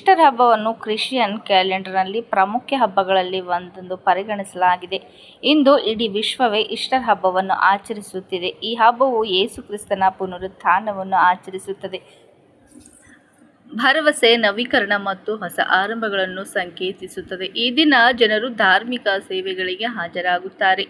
Easter ಹಬ್ಬವನ್ನು Christian ಕ್ಯಾಲೆಂಡರ್ನಲ್ಲಿ ಪ್ರಮುಖ ಹಬ್ಬಗಳಲ್ಲಿ ಒಂದೆಂದು ಪರಿಗಣಿಸಲಾಗಿದೆ. ಇಂದು ಇಡೀ ವಿಶ್ವವೇ ಈಸ್ಟರ್ ಹಬ್ಬವನ್ನು ಆಚರಿಸುತ್ತಿದೆ. ಈ ಹಬ್ಬವು ಯೇಸು ಕ್ರಿಸ್ತನ ಪುನರುತ್ಥಾನವನ್ನು ಆಚರಿಸುತ್ತದೆ. ಭರವಸೆ, ನವೀಕರಣ ಮತ್ತು ಹೊಸ ಆರಂಭಗಳನ್ನು ಸಂಕೇತಿಸುತ್ತದೆ. ಈ ದಿನ ಜನರು ಧಾರ್ಮಿಕ ಸೇವೆಗಳಿಗೆ ಹಾಜರಾಗುತ್ತಾರೆ.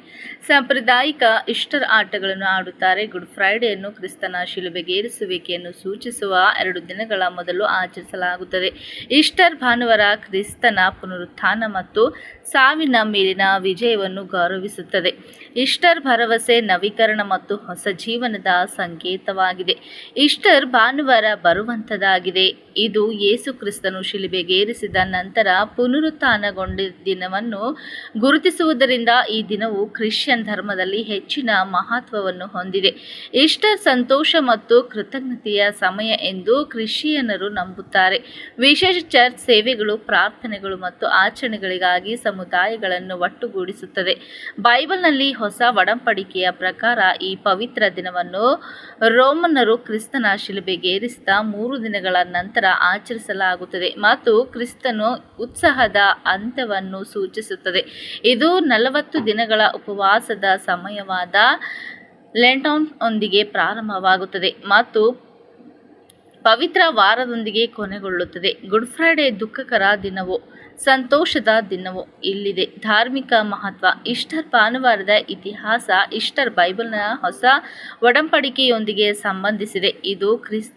ಸಾಂಪ್ರದಾಯಿಕ ಇಷ್ಟರ್ ಆಟಗಳನ್ನು ಆಡುತ್ತಾರೆ. ಗುಡ್ ಫ್ರೈಡೆಯನ್ನು ಕ್ರಿಸ್ತನ ಶಿಲುಬೆಗೇರಿಸುವಿಕೆಯನ್ನು ಸೂಚಿಸುವ ಎರಡು ದಿನಗಳ ಮೊದಲು ಆಚರಿಸಲಾಗುತ್ತದೆ. ಈಸ್ಟರ್ ಭಾನುವಾರ ಕ್ರಿಸ್ತನ ಪುನರುತ್ಥಾನ ಮತ್ತು ಸಾವಿನ ಮೇಲಿನ ವಿಜಯವನ್ನು ಗೌರವಿಸುತ್ತದೆ. ಈಸ್ಟರ್ ಭರವಸೆ, ನವೀಕರಣ ಮತ್ತು ಹೊಸ ಜೀವನದ ಸಂಕೇತವಾಗಿದೆ. ಈಸ್ಟರ್ ಭಾನುವಾರ ಬರುವಂಥದ್ದಾಗಿದೆ. ಇದು ಯೇಸು ಕ್ರಿಸ್ತನು ಶಿಲುಬೆಗೇರಿಸಿದ ನಂತರ ಪುನರುತ್ಥಾನಗೊಂಡ ದಿನವನ್ನು ಗುರುತಿಸುವುದರಿಂದ ಈ ದಿನವು ಕ್ರಿಶ್ಚಿಯನ್ ಧರ್ಮದಲ್ಲಿ ಹೆಚ್ಚಿನ ಮಹತ್ವವನ್ನು ಹೊಂದಿದೆ. ಈಸ್ಟರ್ ಸಂತೋಷ ಮತ್ತು ಕೃತಜ್ಞತೆಯ ಸಮಯ ಎಂದು ಕ್ರಿಶ್ಚಿಯನರು ನಂಬುತ್ತಾರೆ. ವಿಶೇಷ ಚರ್ಚ್ ಸೇವೆಗಳು, ಪ್ರಾರ್ಥನೆಗಳು ಮತ್ತು ಆಚರಣೆಗಳಿಗಾಗಿ ಸಮುದಾಯಗಳನ್ನು ಒಟ್ಟುಗೂಡಿಸುತ್ತದೆ. ಬೈಬಲ್ನಲ್ಲಿ ಹೊಸ ಒಡಂಬಡಿಕೆಯ ಪ್ರಕಾರ ಈ ಪವಿತ್ರ ದಿನವನ್ನು ರೋಮನ್ನರು ಕ್ರಿಸ್ತನ ಶಿಲುಬೆಗೇರಿಸಿದ ಮೂರು ದಿನಗಳ ನಂತರ ಆಚರಿಸಲಾಗುತ್ತದೆ. ಮತ್ತು ಕ್ರಿಸ್ತನು ಉತ್ಸಾಹದ ಅಂತ್ಯವನ್ನು ಸೂಚಿಸುತ್ತದೆ. ಇದು ನಲವತ್ತು ದಿನಗಳ ಉಪವಾಸದ ಸಮಯವಾದ ಲೆಂಟೌನ್ ಒಂದಿಗೆ ಪ್ರಾರಂಭವಾಗುತ್ತದೆ ಮತ್ತು ಪವಿತ್ರ ವಾರದೊಂದಿಗೆ ಕೊನೆಗೊಳ್ಳುತ್ತದೆ. ಗುಡ್ ಫ್ರೈಡೆ ದುಃಖಕರ ದಿನವು? ಸಂತೋಷದ ದಿನವು ಇಲ್ಲಿದೆ. ಧಾರ್ಮಿಕ ಮಹತ್ವ. ಇಷ್ಟರ್ ಭಾನುವಾರದ ಇತಿಹಾಸ ಇಷ್ಟರ್ ಬೈಬಲ್ನ ಹೊಸ ಒಡಂಬಡಿಕೆಯೊಂದಿಗೆ ಸಂಬಂಧಿಸಿದೆ. ಇದು ಕ್ರಿಸ್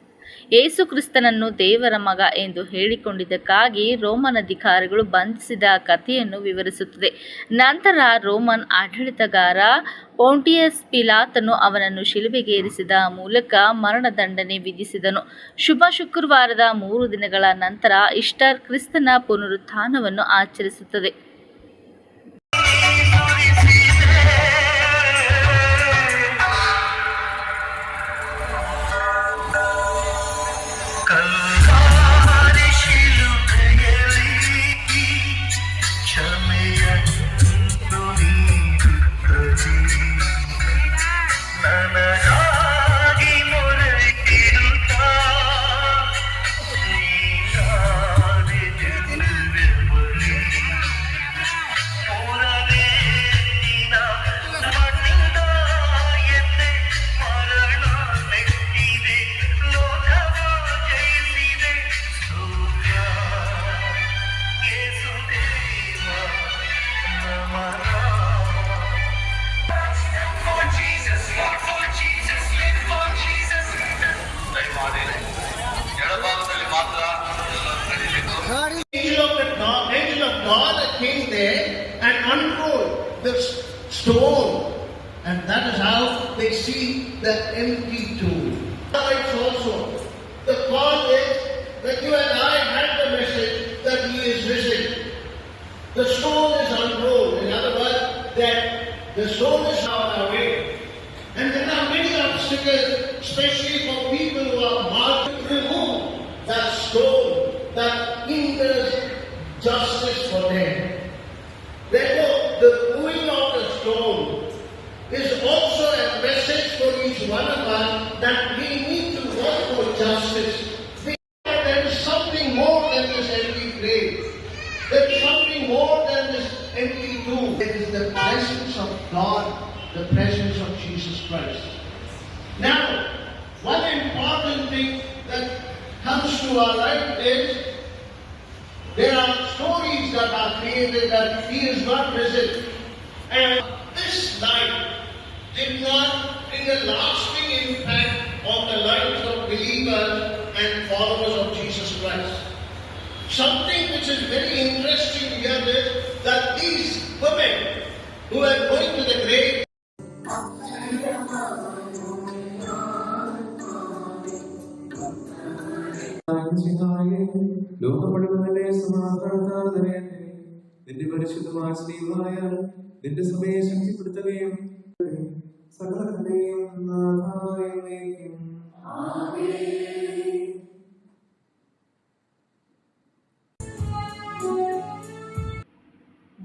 ಯೇಸು ಕ್ರಿಸ್ತನನ್ನು ದೇವರ ಮಗ ಎಂದು ಹೇಳಿಕೊಂಡಿದ್ದಕ್ಕಾಗಿ ರೋಮನ್ ಅಧಿಕಾರಿಗಳು ಬಂಧಿಸಿದ ಕಥೆಯನ್ನು ವಿವರಿಸುತ್ತದೆ. ನಂತರ ರೋಮನ್ ಆಡಳಿತಗಾರ ಪೌಂಟಿಯಸ್ ಪಿಲಾತನು ಅವನನ್ನು ಶಿಲುಬೆಗೇರಿಸಿದ ಮೂಲಕ ಮರಣದಂಡನೆ ವಿಧಿಸಿದನು. ಶುಭ ಶುಕ್ರವಾರದ ಮೂರು ದಿನಗಳ ನಂತರ ಇಸ್ಟರ್ ಕ್ರಿಸ್ತನ ಪುನರುತ್ಥಾನವನ್ನು ಆಚರಿಸುತ್ತದೆ. மக்கள் God is angel of the God, angel of God that came there and unrolled the stone, and that is how they see the empty tomb. It's also the cause is that you and I had the message that He is risen. The stone is unrolled. In other words, that the stone is on our way, and there are many obstacles, especially for for them. Therefore, the moving of the stone is also a message for each one of us that we need to work for justice. There is something more than this empty grave. There is something more than this empty tomb. It is the presence of God, the presence of Jesus Christ. Now, one important thing that comes to our life is there are created that he is not risen. And this life did not bring a lasting impact on the lives of believers and followers of Jesus Christ. Something which is very interesting here is that these women who are going to the grave ലോകപ്പെടുവതല്ലേ സമാധാനത്താതനെ നിന്റെ പരിശുദ്ധമായ ശ്രീവായ നിന്റെ സഭയെ ശക്തിപ്പെടുത്തുകയും സകലത്തിന്റെയും നാഥായ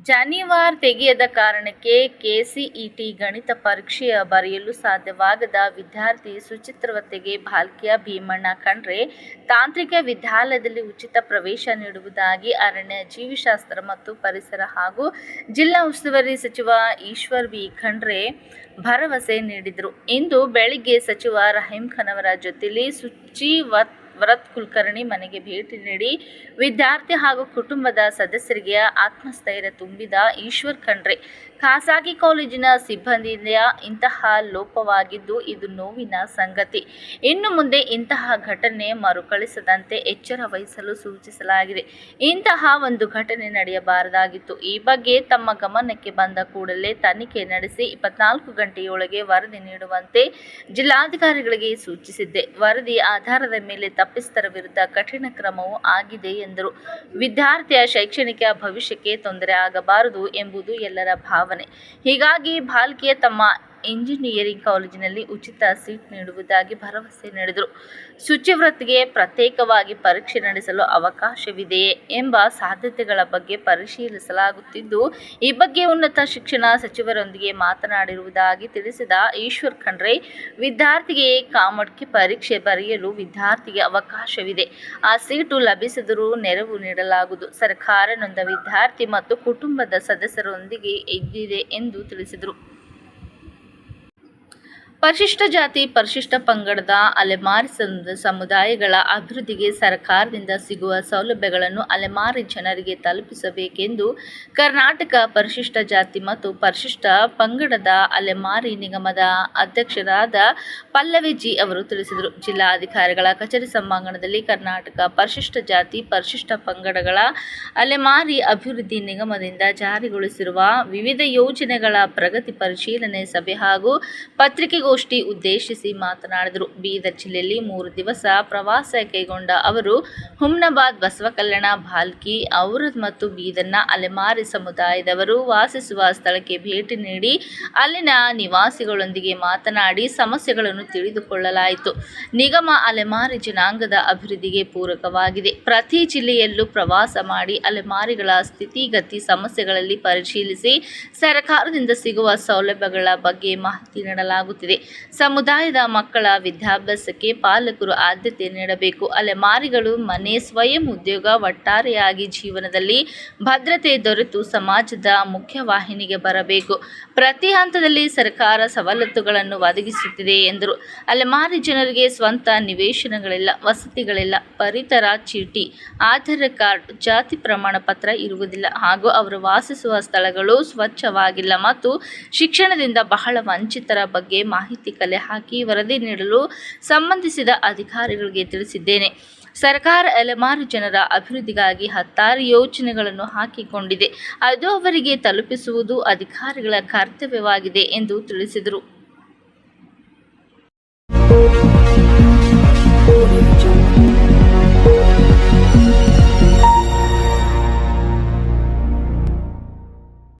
ಜಾನಿವಾರ್ ತೆಗೆಯದ ಕಾರಣಕ್ಕೆ KCET ಗಣಿತ ಪರೀಕ್ಷೆಯ ಬರೆಯಲು ಸಾಧ್ಯವಾಗದ ವಿದ್ಯಾರ್ಥಿ ಸುಚಿತ್ರವತೆಗೆ ಭಾಲ್ಕಿಯ ಭೀಮಣ್ಣ ಖಂಡ್ರೆ ತಾಂತ್ರಿಕ ವಿದ್ಯಾಲಯದಲ್ಲಿ ಉಚಿತ ಪ್ರವೇಶ ನೀಡುವುದಾಗಿ ಅರಣ್ಯ ಜೀವಿಶಾಸ್ತ್ರ ಮತ್ತು ಪರಿಸರ ಹಾಗೂ ಜಿಲ್ಲಾ ಉಸ್ತುವಾರಿ ಸಚಿವ ಈಶ್ವರ್ ವಿ ಖಂಡ್ರೆ ಭರವಸೆ ನೀಡಿದರು. ಇಂದು ಬೆಳಿಗ್ಗೆ ಸಚಿವ ರಹೀಂ ಖಾನ್ ಅವರ ಜೊತೆಯಲ್ಲಿ ಸುಚಿವತ್ ವ್ರತ್ ಕುಲಕರ್ಣಿ ಮನೆಗೆ ಭೇಟಿ ನೀಡಿ ವಿದ್ಯಾರ್ಥಿ ಹಾಗೂ ಕುಟುಂಬದ ಸದಸ್ಯರಿಗೆ ಆತ್ಮಸ್ಥೈರ್ಯ ತುಂಬಿದ ಈಶ್ವರ್ ಖಂಡ್ರೆ. ಖಾಸಗಿ ಕಾಲೇಜಿನ ಸಿಬ್ಬಂದಿಯ ಇಂತಹ ಲೋಪವಾಗಿದ್ದು ಇದು ನೋವಿನ ಸಂಗತಿ. ಇನ್ನು ಮುಂದೆ ಇಂತಹ ಘಟನೆ ಮರುಕಳಿಸದಂತೆ ಎಚ್ಚರ ವಹಿಸಲು ಸೂಚಿಸಲಾಗಿದೆ. ಇಂತಹ ಒಂದು ಘಟನೆ ನಡೆಯಬಾರದಾಗಿತ್ತು. ಈ ಬಗ್ಗೆ ತಮ್ಮ ಗಮನಕ್ಕೆ ಬಂದ ಕೂಡಲೇ ತನಿಖೆ ನಡೆಸಿ ಇಪ್ಪತ್ನಾಲ್ಕು ಗಂಟೆಯೊಳಗೆ ವರದಿ ನೀಡುವಂತೆ ಜಿಲ್ಲಾಧಿಕಾರಿಗಳಿಗೆ ಸೂಚಿಸಿದ್ದೆ. ವರದಿ ಆಧಾರದ ಮೇಲೆ ತಪ್ಪಿಸ್ತರ ವಿರುದ್ಧ ಕಠಿಣ ಕ್ರಮವೂ ಆಗಿದೆ ಎಂದರು. ವಿದ್ಯಾರ್ಥಿಯ ಶೈಕ್ಷಣಿಕ ಭವಿಷ್ಯಕ್ಕೆ ತೊಂದರೆ ಆಗಬಾರದು ಎಂಬುದು ಎಲ್ಲರ ಭಾವನೆ ಹೀಗಾಗಿ ಭಾಲ್ಕಿಯ ತಮ್ಮ ಇಂಜಿನಿಯರಿಂಗ್ ಕಾಲೇಜಿನಲ್ಲಿ ಉಚಿತ ಸೀಟ್ ನೀಡುವುದಾಗಿ ಭರವಸೆ ನೀಡಿದರು. ಶುಚಿವ್ರತ್ಗೆ ಪ್ರತ್ಯೇಕವಾಗಿ ಪರೀಕ್ಷೆ ನಡೆಸಲು ಅವಕಾಶವಿದೆಯೇ ಎಂಬ ಸಾಧ್ಯತೆಗಳ ಬಗ್ಗೆ ಪರಿಶೀಲಿಸಲಾಗುತ್ತಿದ್ದು, ಈ ಬಗ್ಗೆ ಉನ್ನತ ಶಿಕ್ಷಣ ಸಚಿವರೊಂದಿಗೆ ಮಾತನಾಡಿರುವುದಾಗಿ ತಿಳಿಸಿದ ಈಶ್ವರ್ ಖಂಡ್ರೆ, ವಿದ್ಯಾರ್ಥಿಗೆ ಕಾಮಡ್ಕಿ ಪರೀಕ್ಷೆ ಬರೆಯಲು ವಿದ್ಯಾರ್ಥಿಗೆ ಅವಕಾಶವಿದೆ. ಆ ಸೀಟು ಲಭಿಸಿದರೂ ನೆರವು ನೀಡಲಾಗುವುದು. ಸರ್ಕಾರ ನೊಂದ ವಿದ್ಯಾರ್ಥಿ ಮತ್ತು ಕುಟುಂಬದ ಸದಸ್ಯರೊಂದಿಗೆ ಇದ್ದಿದೆ ಎಂದು ತಿಳಿಸಿದರು. ಪರಿಶಿಷ್ಟ ಜಾತಿ, ಪರಿಶಿಷ್ಟ ಪಂಗಡದ ಅಲೆಮಾರಿ ಸಮುದಾಯಗಳ ಅಭಿವೃದ್ಧಿಗೆ ಸರ್ಕಾರದಿಂದ ಸಿಗುವ ಸೌಲಭ್ಯಗಳನ್ನು ಅಲೆಮಾರಿ ಜನರಿಗೆ ತಲುಪಿಸಬೇಕೆಂದು ಕರ್ನಾಟಕ ಪರಿಶಿಷ್ಟ ಜಾತಿ ಮತ್ತು ಪರಿಶಿಷ್ಟ ಪಂಗಡದ ಅಲೆಮಾರಿ ನಿಗಮದ ಅಧ್ಯಕ್ಷರಾದ ಪಲ್ಲವಿ ಜಿ ಅವರು ತಿಳಿಸಿದರು. ಜಿಲ್ಲಾಧಿಕಾರಿಗಳ ಕಚೇರಿ ಸಭಾಂಗಣದಲ್ಲಿ ಕರ್ನಾಟಕ ಪರಿಶಿಷ್ಟ ಜಾತಿ, ಪರಿಶಿಷ್ಟ ಪಂಗಡಗಳ ಅಲೆಮಾರಿ ಅಭಿವೃದ್ಧಿ ನಿಗಮದಿಂದ ಜಾರಿಗೊಳಿಸಿರುವ ವಿವಿಧ ಯೋಜನೆಗಳ ಪ್ರಗತಿ ಪರಿಶೀಲನೆ ಸಭೆ ಹಾಗೂ ಪತ್ರಿಕೆಗೋಷ್ಠಿ ಉದ್ದೇಶಿಸಿ ಮಾತನಾಡಿದರು. ಬೀದರ್ ಜಿಲ್ಲೆಯಲ್ಲಿ ಮೂರು ದಿವಸ ಪ್ರವಾಸ ಕೈಗೊಂಡ ಅವರು, ಹುಮ್ನಾಬಾದ್ ಬಸವಕಲ್ಯಾಣ ಭಾಲ್ಕಿ ಔರದ್ ಮತ್ತು ಬೀದರ್ನ ಅಲೆಮಾರಿ ಸಮುದಾಯದವರು ವಾಸಿಸುವ ಸ್ಥಳಕ್ಕೆ ಭೇಟಿ ನೀಡಿ ಅಲ್ಲಿನ ನಿವಾಸಿಗಳೊಂದಿಗೆ ಮಾತನಾಡಿ ಸಮಸ್ಯೆಗಳನ್ನು ತಿಳಿದುಕೊಳ್ಳಲಾಯಿತು. ನಿಗಮ ಅಲೆಮಾರಿ ಜನಾಂಗದ ಅಭಿವೃದ್ಧಿಗೆ ಪೂರಕವಾಗಿದೆ. ಪ್ರತಿ ಜಿಲ್ಲೆಯಲ್ಲೂ ಪ್ರವಾಸ ಮಾಡಿ ಅಲೆಮಾರಿಗಳ ಸ್ಥಿತಿಗತಿ ಸಮಸ್ಯೆಗಳಲ್ಲಿ ಪರಿಶೀಲಿಸಿ, ಸರ್ಕಾರದಿಂದ ಸಿಗುವ ಸೌಲಭ್ಯಗಳ ಬಗ್ಗೆ ಮಾಹಿತಿ ನೀಡಲಾಗುತ್ತಿದೆ. ಸಮುದಾಯದ ಮಕ್ಕಳ ವಿದ್ಯಾಭ್ಯಾಸಕ್ಕೆ ಪಾಲಕರು ಆದ್ಯತೆ ನೀಡಬೇಕು. ಅಲೆಮಾರಿಗಳು ಮನೆ ಸ್ವಯಂ ಉದ್ಯೋಗ ಒಟ್ಟಾರೆಯಾಗಿ ಜೀವನದಲ್ಲಿ ಭದ್ರತೆ ದೊರೆತು ಸಮಾಜದ ಮುಖ್ಯವಾಹಿನಿಗೆ ಬರಬೇಕು. ಪ್ರತಿ ಹಂತದಲ್ಲಿ ಸರ್ಕಾರ ಸವಲತ್ತುಗಳನ್ನು ಒದಗಿಸುತ್ತಿದೆ ಎಂದರು. ಅಲೆಮಾರಿ ಜನರಿಗೆ ಸ್ವಂತ ನಿವೇಶನಗಳಿಲ್ಲ, ವಸತಿಗಳಿಲ್ಲ ಪರಿತರ ಚೀಟಿ, ಆಧಾರ್ ಕಾರ್ಡ್, ಜಾತಿ ಪ್ರಮಾಣ ಪತ್ರ ಇರುವುದಿಲ್ಲ. ಹಾಗೂ ಅವರು ವಾಸಿಸುವ ಸ್ಥಳಗಳು ಸ್ವಚ್ಛವಾಗಿಲ್ಲ ಮತ್ತು ಶಿಕ್ಷಣದಿಂದ ಬಹಳ ವಂಚಿತರ ಬಗ್ಗೆ ಮಾಹಿತಿ ಕಲೆ ಹಾಕಿ ವರದಿ ನೀಡಲು ಸಂಬಂಧಿಸಿದ ಅಧಿಕಾರಿಗಳಿಗೆ ತಿಳಿಸಿದ್ದೇನೆ. ಸರ್ಕಾರ ಅಲೆಮಾರು ಜನರ ಅಭಿವೃದ್ಧಿಗಾಗಿ ಹತ್ತಾರು ಯೋಜನೆಗಳನ್ನು ಹಾಕಿಕೊಂಡಿದೆ. ಅದು ಅವರಿಗೆ ತಲುಪಿಸುವುದು ಅಧಿಕಾರಿಗಳ ಕರ್ತವ್ಯವಾಗಿದೆ ಎಂದು ತಿಳಿಸಿದರು.